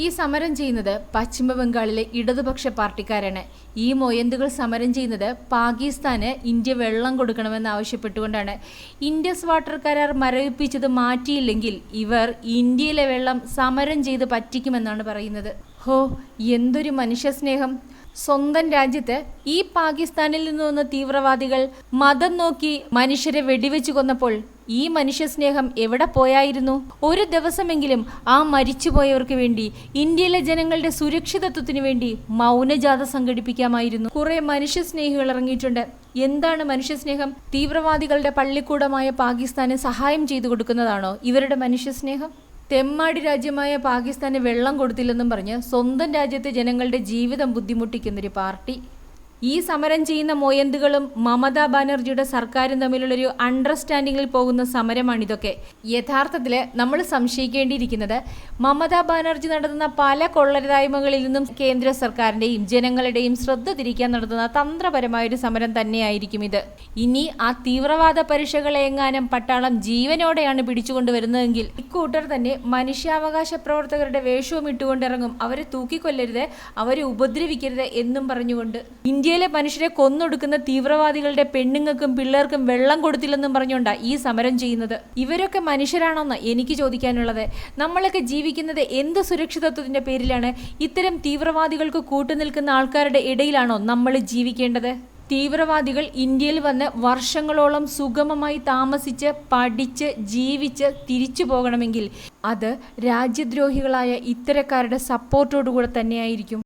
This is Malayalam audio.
ഈ സമരം ചെയ്യുന്നത് പശ്ചിമബംഗാളിലെ ഇടതുപക്ഷ പാർട്ടിക്കാരാണ്. ഈ മൊയന്തുകൾ സമരം ചെയ്യുന്നത് പാകിസ്ഥാന് ഇന്ത്യ വെള്ളം കൊടുക്കണമെന്ന് ആവശ്യപ്പെട്ടുകൊണ്ടാണ്. ഇൻഡസ് വാട്ടർ കരാർ മരവിപ്പിച്ചത് മാറ്റിയില്ലെങ്കിൽ ഇവർ ഇന്ത്യയിലെ വെള്ളം സമരം ചെയ്ത് പറ്റിക്കുമെന്നാണ് പറയുന്നത്. ഹോ എന്തൊരു മനുഷ്യസ്നേഹം സ്വന്തം രാജ്യത്ത് ഈ പാകിസ്ഥാനിൽ നിന്ന് വന്ന തീവ്രവാദികൾ മതം നോക്കി മനുഷ്യരെ വെടിവെച്ചു കൊന്നപ്പോൾ ഈ മനുഷ്യസ്നേഹം എവിടെ പോയായിരുന്നു? ഒരു ദിവസമെങ്കിലും ആ മരിച്ചുപോയവർക്ക് വേണ്ടി ഇന്ത്യയിലെ ജനങ്ങളുടെ സുരക്ഷിതത്വത്തിന് വേണ്ടി മൗനജാഥ സംഘടിപ്പിക്കാമായിരുന്നു. കുറെ മനുഷ്യസ്നേഹികൾ ഇറങ്ങിയിട്ടുണ്ട്. എന്താണ് മനുഷ്യസ്നേഹം തീവ്രവാദികളുടെ പള്ളിക്കൂടമായ പാകിസ്ഥാന് സഹായം ചെയ്തു കൊടുക്കുന്നതാണോ ഇവരുടെ മനുഷ്യസ്നേഹം തെമ്മാടി രാജ്യമായ പാകിസ്ഥാന് വെള്ളം കൊടുത്തില്ലെന്നും പറഞ്ഞ് സ്വന്തം രാജ്യത്തെ ജനങ്ങളുടെ ജീവിതം ബുദ്ധിമുട്ടിക്കുന്നൊരു പാർട്ടി. ഈ സമരം ചെയ്യുന്ന മൊയന്തുകളും മമതാ ബാനർജിയുടെ സർക്കാരും തമ്മിലുള്ളൊരു അണ്ടർസ്റ്റാൻഡിങ്ങിൽ പോകുന്ന സമരമാണിതൊക്കെ യഥാർത്ഥത്തിൽ നമ്മൾ സംശയിക്കേണ്ടിയിരിക്കുന്നത് മമതാ ബാനർജി നടത്തുന്ന പല കൊള്ളരുതായ്മകളിൽ നിന്നും കേന്ദ്ര സർക്കാരിന്റെയും ജനങ്ങളുടെയും ശ്രദ്ധ തിരിക്കാൻ നടത്തുന്ന തന്ത്രപരമായൊരു സമരം തന്നെയായിരിക്കും ഇത്. ഇനി ആ തീവ്രവാദ പരീക്ഷകളെ എങ്ങാനും പട്ടാളം ജീവനോടെയാണ് പിടിച്ചുകൊണ്ടുവരുന്നതെങ്കിൽ ഇക്കൂട്ടർ തന്നെ മനുഷ്യാവകാശ പ്രവർത്തകരുടെ വേഷവും ഇട്ടുകൊണ്ടിറങ്ങും. അവരെ തൂക്കിക്കൊല്ലരുത് അവരെ ഉപദ്രവിക്കരുത് എന്നും പറഞ്ഞുകൊണ്ട് ഇന്ത്യയിലെ മനുഷ്യരെ കൊന്നൊടുക്കുന്ന തീവ്രവാദികളുടെ പെണ്ണുങ്ങൾക്കും പിള്ളേർക്കും വെള്ളം കൊടുത്തില്ലെന്നും പറഞ്ഞുകൊണ്ടാണ് ഈ സമരം ചെയ്യുന്നത്. ഇവരൊക്കെ മനുഷ്യരാണോന്ന് എനിക്ക് ചോദിക്കാനുള്ളത്. നമ്മളൊക്കെ ജീവിക്കുന്നത് എന്ത് സുരക്ഷിതത്വത്തിന്റെ പേരിലാണ്? ഇത്തരം തീവ്രവാദികൾക്ക് കൂട്ടുനിൽക്കുന്ന ആൾക്കാരുടെ ഇടയിലാണോ നമ്മൾ ജീവിക്കേണ്ടത്? തീവ്രവാദികൾ ഇന്ത്യയിൽ വന്ന് വർഷങ്ങളോളം സുഗമമായി താമസിച്ച് പഠിച്ച് ജീവിച്ച് തിരിച്ചു പോകണമെങ്കിൽ അത് രാജ്യദ്രോഹികളായ ഇത്തരക്കാരുടെ സപ്പോർട്ടോടുകൂടെ തന്നെയായിരിക്കും.